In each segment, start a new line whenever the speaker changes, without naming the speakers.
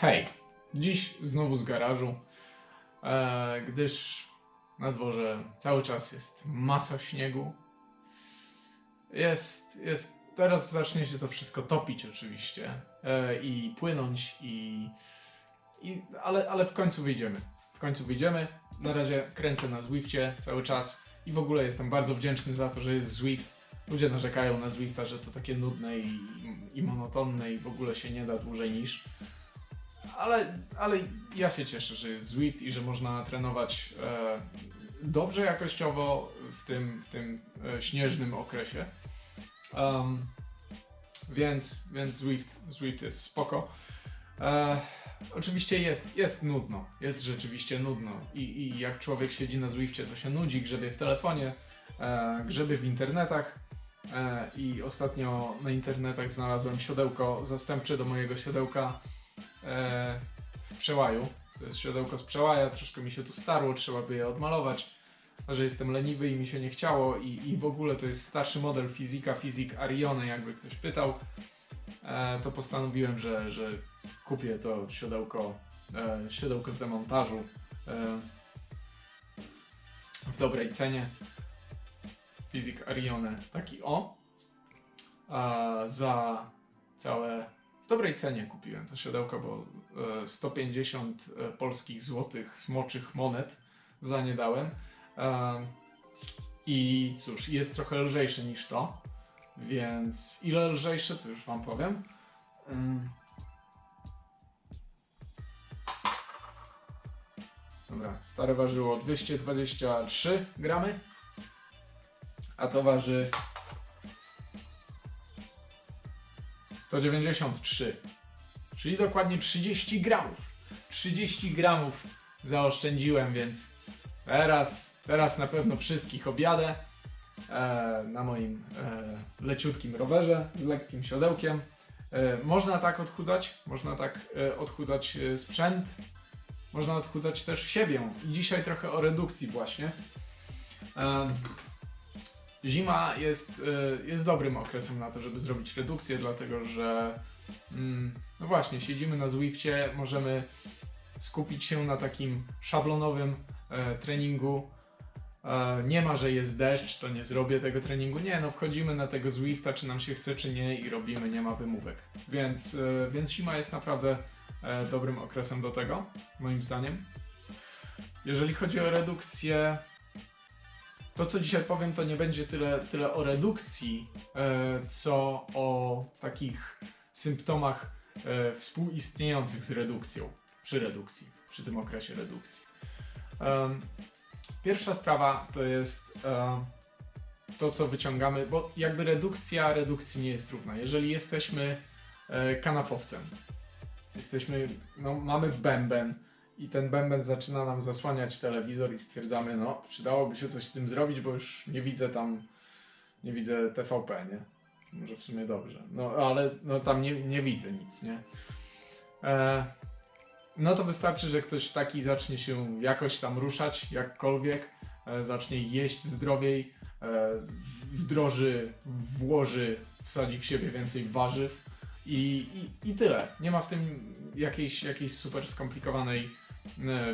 Hej, dziś znowu z garażu, e, gdyż na dworze cały czas jest masa śniegu. Jest, jest, teraz zacznie się to wszystko topić oczywiście e, i płynąć i, i ale, ale w końcu wyjdziemy. W końcu wyjdziemy. Na razie kręcę na Zwifcie cały czas i w ogóle jestem bardzo wdzięczny za to, że jest Zwift. Ludzie narzekają na Zwifta, że to takie nudne i, i monotonne i w ogóle się nie da dłużej niż. Ale, ale ja się cieszę, że jest Zwift i że można trenować e, dobrze jakościowo w tym, w tym e, śnieżnym okresie. Um, więc, więc Zwift, Zwift jest spoko. E, oczywiście jest, jest nudno, jest rzeczywiście nudno I, i jak człowiek siedzi na Zwifcie, to się nudzi, grzebie w telefonie, e, grzebie w internetach e, i ostatnio na internetach znalazłem siodełko zastępcze do mojego siodełka e, w przełaju. To jest siodełko z przełaja, troszkę mi się tu starło, trzeba by je odmalować, a że jestem leniwy i mi się nie chciało i, i w ogóle to jest starszy model Fizika, Fizik Arione, jakby ktoś pytał, e, to postanowiłem, że, że kupię to siodełko, e, siodełko z demontażu e, w dobrej cenie. Fizik Arione, taki o. Za całe dobrej cenie kupiłem to siodełko, bo e, 150 e, polskich złotych smoczych monet za nie dałem. E, I cóż, jest trochę lżejsze niż to, więc ile lżejsze, to już Wam powiem. Dobra, stare ważyło 223 gramy, a to waży 193. Czyli dokładnie 30 gramów. 30 gramów zaoszczędziłem, więc teraz, teraz na pewno wszystkich objadę e, na moim e, leciutkim rowerze z lekkim siodełkiem. E, można tak odchudzać, można tak e, odchudzać e, sprzęt, można odchudzać też siebie. I dzisiaj trochę o redukcji właśnie. Em, Zima jest, y, jest dobrym okresem na to, żeby zrobić redukcję, dlatego że mm, no właśnie, siedzimy na Zwifcie, możemy skupić się na takim szablonowym e, treningu. E, nie ma, że jest deszcz, to nie zrobię tego treningu. Nie, no wchodzimy na tego Zwifta, czy nam się chce, czy nie i robimy, nie ma wymówek. Więc, e, więc zima jest naprawdę dobrym okresem do tego, moim zdaniem. Jeżeli chodzi o redukcję, to, co dzisiaj powiem, to nie będzie tyle, tyle o redukcji, e, co o takich symptomach e, współistniejących z redukcją, przy redukcji, przy tym okresie redukcji. Pierwsza sprawa to jest e, to, co wyciągamy, bo jakby redukcja redukcji nie jest trudna. Jeżeli jesteśmy kanapowcem, jesteśmy, no, mamy bęben, i ten bęben zaczyna nam zasłaniać telewizor i stwierdzamy, no przydałoby się coś z tym zrobić, bo już nie widzę tam, nie widzę TVP, nie? Może w sumie dobrze. No ale no, tam nie, nie widzę nic, nie? E, no to wystarczy, że ktoś taki zacznie się jakoś tam ruszać, jakkolwiek, e, zacznie jeść zdrowiej, e, wdroży, włoży, wsadzi w siebie więcej warzyw i, i, i tyle. Nie ma w tym jakiejś, jakiejś super skomplikowanej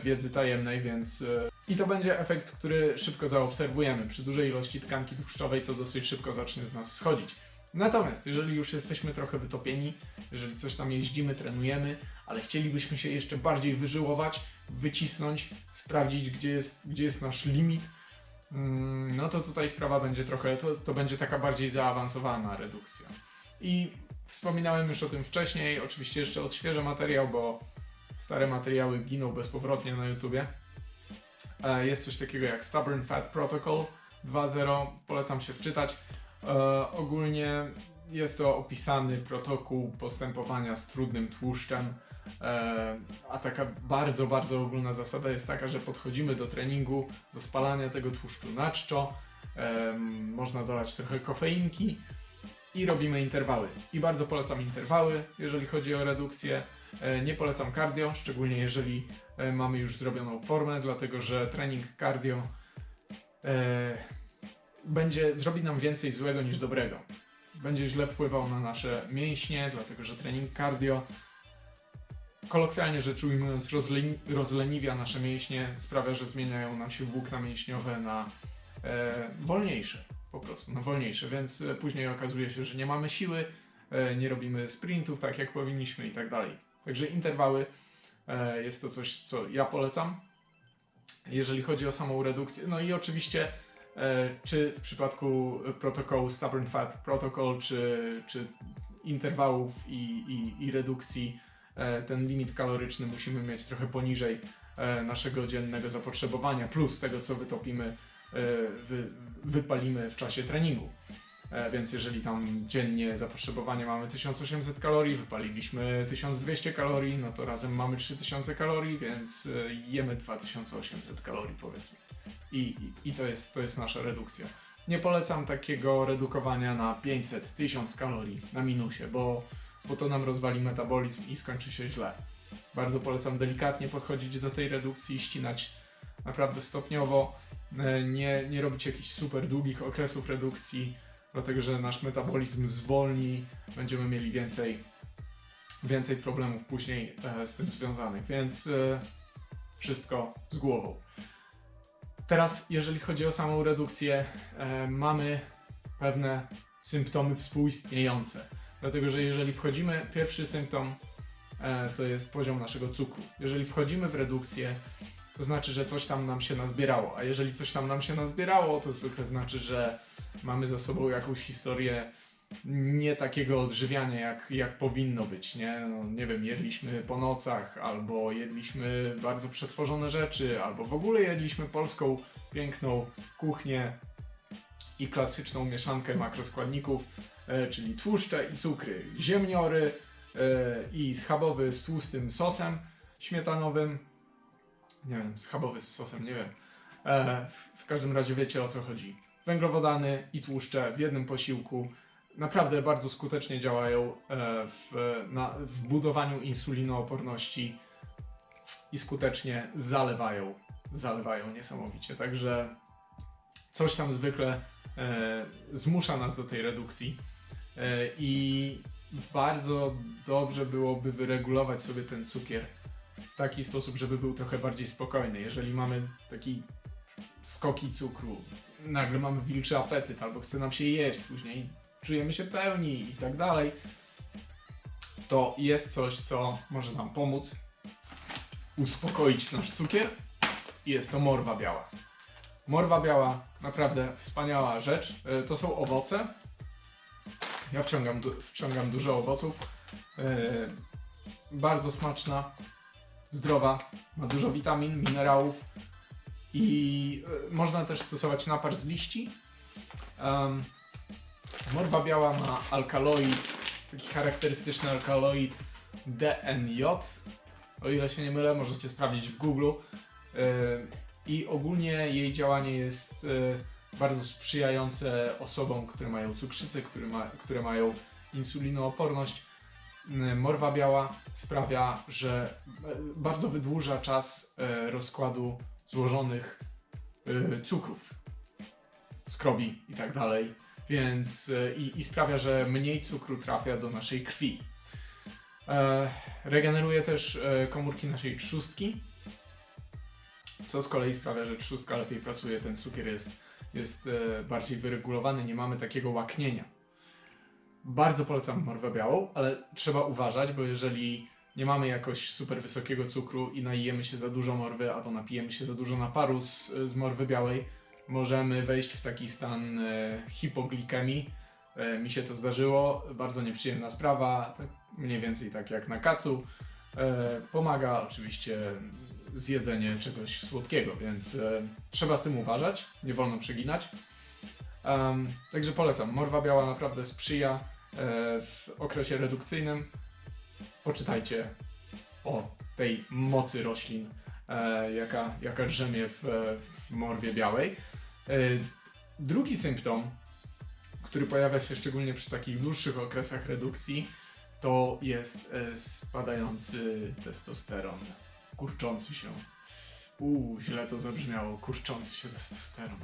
wiedzy tajemnej, więc. e, I to będzie efekt, który szybko zaobserwujemy. Przy dużej ilości tkanki tłuszczowej to dosyć szybko zacznie z nas schodzić. Natomiast jeżeli już jesteśmy trochę wytopieni, jeżeli coś tam jeździmy, trenujemy, ale chcielibyśmy się jeszcze bardziej wyżyłować, wycisnąć, sprawdzić, gdzie jest, gdzie jest nasz limit, mm, no to tutaj sprawa będzie trochę, to, to będzie taka bardziej zaawansowana redukcja. I wspominałem już o tym wcześniej, oczywiście jeszcze odświeżę materiał, bo stare materiały giną bezpowrotnie na YouTubie. E, Jest coś takiego jak Stubborn Fat Protocol 2.0, polecam się wczytać. E, ogólnie jest to opisany protokół postępowania z trudnym tłuszczem, e, a taka bardzo, bardzo ogólna zasada jest taka, że podchodzimy do treningu, do spalania tego tłuszczu na czczo, można dodać trochę kofeinki i robimy interwały. I bardzo polecam interwały, jeżeli chodzi o redukcję. E, Nie polecam cardio, szczególnie jeżeli e, mamy już zrobioną formę, dlatego że trening cardio e, będzie, zrobi nam więcej złego niż dobrego. Będzie źle wpływał na nasze mięśnie, dlatego że trening cardio kolokwialnie rzecz ujmując, rozleni- rozleniwia nasze mięśnie, sprawia, że zmieniają nam się włókna mięśniowe na wolniejsze, po prostu, na wolniejsze, więc e, później okazuje się, że nie mamy siły, e, nie robimy sprintów tak jak powinniśmy i tak dalej. Także interwały e, jest to coś, co ja polecam. Jeżeli chodzi o samą redukcję, no i oczywiście czy w przypadku protokołu Stubborn Fat Protocol, czy, czy interwałów i, i, i redukcji, ten limit kaloryczny musimy mieć trochę poniżej naszego dziennego zapotrzebowania, plus tego, co wytopimy, wy, wypalimy w czasie treningu. E, Więc jeżeli tam dziennie zapotrzebowanie mamy 1800 kalorii, wypaliliśmy 1200 kalorii, no to razem mamy 3000 kalorii, więc e, jemy 2800 kalorii powiedzmy. I, i, to, jest, to jest nasza redukcja. Nie polecam takiego redukowania na 500, 1000 kalorii na minusie, bo, bo to nam rozwali metabolizm i skończy się źle. Bardzo polecam delikatnie podchodzić do tej redukcji, ścinać naprawdę stopniowo, nie, nie robić jakichś super długich okresów redukcji, dlatego że nasz metabolizm zwolni, będziemy mieli więcej, więcej problemów później e, z tym związanych, więc e, wszystko z głową. Teraz, jeżeli chodzi o samą redukcję, e, mamy pewne symptomy współistniejące. Dlatego, że jeżeli wchodzimy, pierwszy symptom e, to jest poziom naszego cukru. Jeżeli wchodzimy w redukcję, to znaczy, że coś tam nam się nazbierało. A jeżeli coś tam nam się nazbierało, to zwykle znaczy, że mamy za sobą jakąś historię nie takiego odżywiania, jak, jak powinno być, nie? No, nie wiem, jedliśmy po nocach, albo jedliśmy bardzo przetworzone rzeczy, albo w ogóle jedliśmy polską, piękną kuchnię i klasyczną mieszankę makroskładników, e, czyli tłuszcze i cukry, ziemniory e, i schabowy z tłustym sosem śmietanowym, nie wiem, schabowy z sosem, nie wiem. E, w, w każdym razie wiecie o co chodzi. Węglowodany i tłuszcze w jednym posiłku naprawdę bardzo skutecznie działają e, w, na, w budowaniu insulinooporności i skutecznie zalewają, zalewają niesamowicie. Także coś tam zwykle e, zmusza nas do tej redukcji e, i bardzo dobrze byłoby wyregulować sobie ten cukier w taki sposób, żeby był trochę bardziej spokojny. Jeżeli mamy taki skoki cukru, nagle mamy wilczy apetyt, albo chce nam się jeść, później czujemy się pełni i tak dalej, to jest coś, co może nam pomóc uspokoić nasz cukier i jest to morwa biała. Morwa biała, naprawdę wspaniała rzecz. E, To są owoce. Ja wciągam, wciągam dużo owoców. E, Bardzo smaczna, zdrowa, ma dużo witamin, minerałów i e, można też stosować napar z liści. Em, morwa biała ma alkaloid, taki charakterystyczny alkaloid DNJ. O ile się nie mylę, możecie sprawdzić w Google. E, I ogólnie jej działanie jest e, bardzo sprzyjające osobom, które mają cukrzycę, które, ma, które mają insulinooporność. Mm, Morwa biała sprawia, że e, bardzo wydłuża czas e, rozkładu złożonych e, cukrów, skrobi i tak dalej, więc i, i sprawia, że mniej cukru trafia do naszej krwi. Regeneruje też komórki naszej trzustki, co z kolei sprawia, że trzustka lepiej pracuje, ten cukier jest, jest bardziej wyregulowany, nie mamy takiego łaknienia. Bardzo polecam morwę białą, ale trzeba uważać, bo jeżeli nie mamy jakoś super wysokiego cukru i najemy się za dużo morwy albo napijemy się za dużo naparu z, z morwy białej, możemy wejść w taki stan e, hipoglikemii. E, mi się to zdarzyło, bardzo nieprzyjemna sprawa, tak mniej więcej tak jak na kacu. E, pomaga oczywiście zjedzenie czegoś słodkiego, więc e, trzeba z tym uważać, nie wolno przeginać. Em, także polecam. Morwa biała naprawdę sprzyja w okresie redukcyjnym. Poczytajcie o tej mocy roślin, e, jaka, jaka drzemie w, w morwie białej. E, drugi symptom, który pojawia się szczególnie przy takich dłuższych okresach redukcji, to jest e, spadający testosteron, kurczący się. Uuu, źle to zabrzmiało, kurczący się testosteron.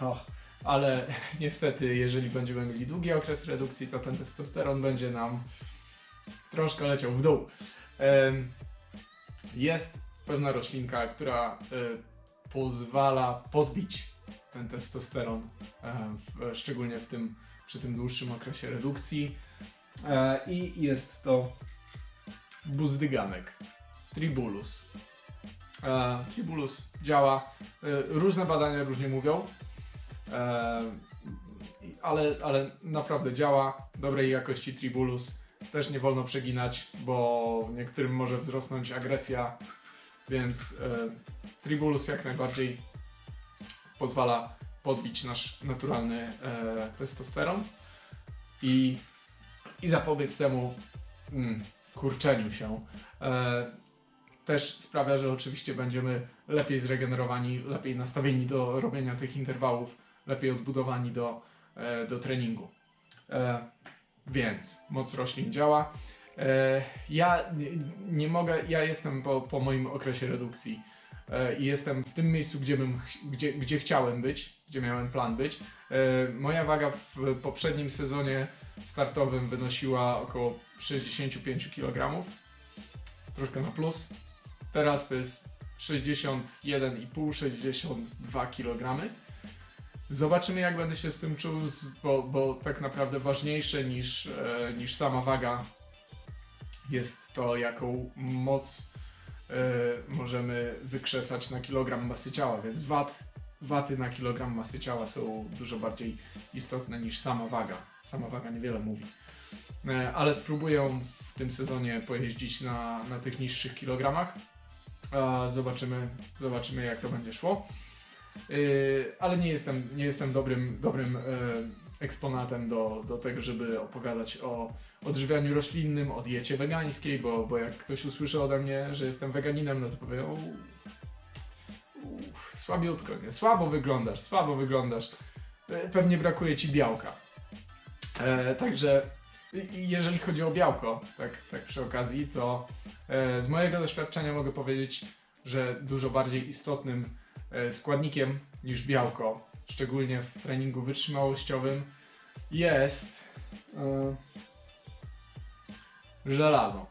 Och, ale niestety, jeżeli będziemy mieli długi okres redukcji, to ten testosteron będzie nam troszkę leciał w dół. Jest pewna roślinka, która e, pozwala podbić ten testosteron, e, szczególnie w tym, przy tym dłuższym okresie redukcji. E, I jest to buzdyganek, tribulus. Tribulus działa, różne badania różnie mówią, ale, ale naprawdę działa, dobrej jakości tribulus. Też nie wolno przeginać, bo niektórym może wzrosnąć agresja, więc tribulus jak najbardziej pozwala podbić nasz naturalny e, testosteron i, i zapobiec temu mm, kurczeniu się. E, też sprawia, że oczywiście będziemy lepiej zregenerowani, lepiej nastawieni do robienia tych interwałów, lepiej odbudowani do, e, do treningu. E, więc moc roślin działa. E, ja nie, mogę, ja jestem po, po moim okresie redukcji i jestem w tym miejscu, gdzie, bym, gdzie, gdzie chciałem być, gdzie miałem plan być. Moja waga w poprzednim sezonie startowym wynosiła około 65 kg. Troszkę na plus. Teraz to jest 61,5-62 kg. Zobaczymy, jak będę się z tym czuł, bo, bo tak naprawdę ważniejsze niż, e, niż sama waga jest to, jaką moc e, możemy wykrzesać na kilogram masy ciała, więc wat, waty na kilogram masy ciała są dużo bardziej istotne niż sama waga. Sama waga niewiele mówi. E, ale spróbuję w tym sezonie pojeździć na, na tych niższych kilogramach. Zobaczymy, zobaczymy jak to będzie szło. Yy, ale nie jestem, nie jestem dobrym, dobrym e, eksponatem do, do tego, żeby opowiadać o odżywianiu roślinnym, o diecie wegańskiej, bo, bo jak ktoś usłyszy ode mnie, że jestem weganinem, no to powie, o, słabiutko, nie? Słabo wyglądasz, słabo wyglądasz. E, Pewnie brakuje ci białka. E, także jeżeli chodzi o białko, tak, tak przy okazji, to e, z mojego doświadczenia mogę powiedzieć, że dużo bardziej istotnym składnikiem niż białko, szczególnie w treningu wytrzymałościowym, jest e, żelazo.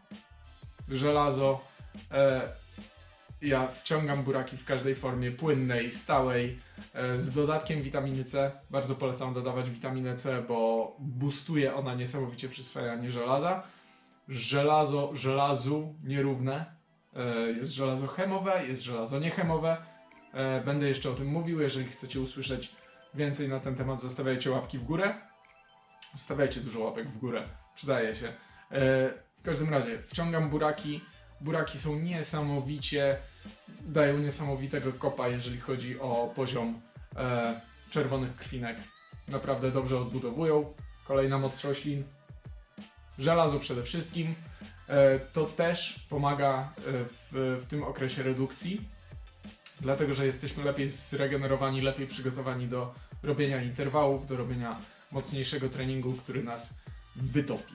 Żelazo. E, ja wciągam buraki w każdej formie płynnej, stałej, e, z dodatkiem witaminy C. Bardzo polecam dodawać witaminę C, bo boostuje ona niesamowicie przyswajanie żelaza. Żelazo, żelazu nierówne. E, Jest żelazo chemowe, jest żelazo niechemowe. E, Będę jeszcze o tym mówił. Jeżeli chcecie usłyszeć więcej na ten temat, zostawiajcie łapki w górę. Zostawiajcie dużo łapek w górę, przydaje się. E, W każdym razie, wciągam buraki. Buraki są niesamowicie, dają niesamowitego kopa, jeżeli chodzi o poziom e, czerwonych krwinek. Naprawdę dobrze odbudowują. Kolejna moc roślin. Żelazo przede wszystkim. To też pomaga w, w tym okresie redukcji, dlatego że jesteśmy lepiej zregenerowani, lepiej przygotowani do robienia interwałów, do robienia mocniejszego treningu, który nas wytopi.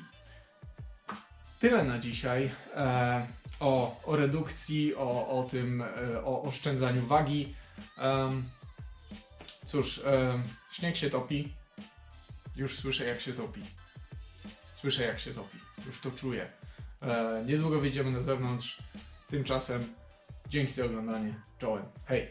Tyle na dzisiaj e, o, o redukcji, o, o tym, e, o oszczędzaniu wagi. Em, cóż, e, śnieg się topi. Już słyszę, jak się topi. Słyszę, jak się topi. Już to czuję. E, niedługo wyjdziemy na zewnątrz. Tymczasem dzięki za oglądanie. Czołem. Hej!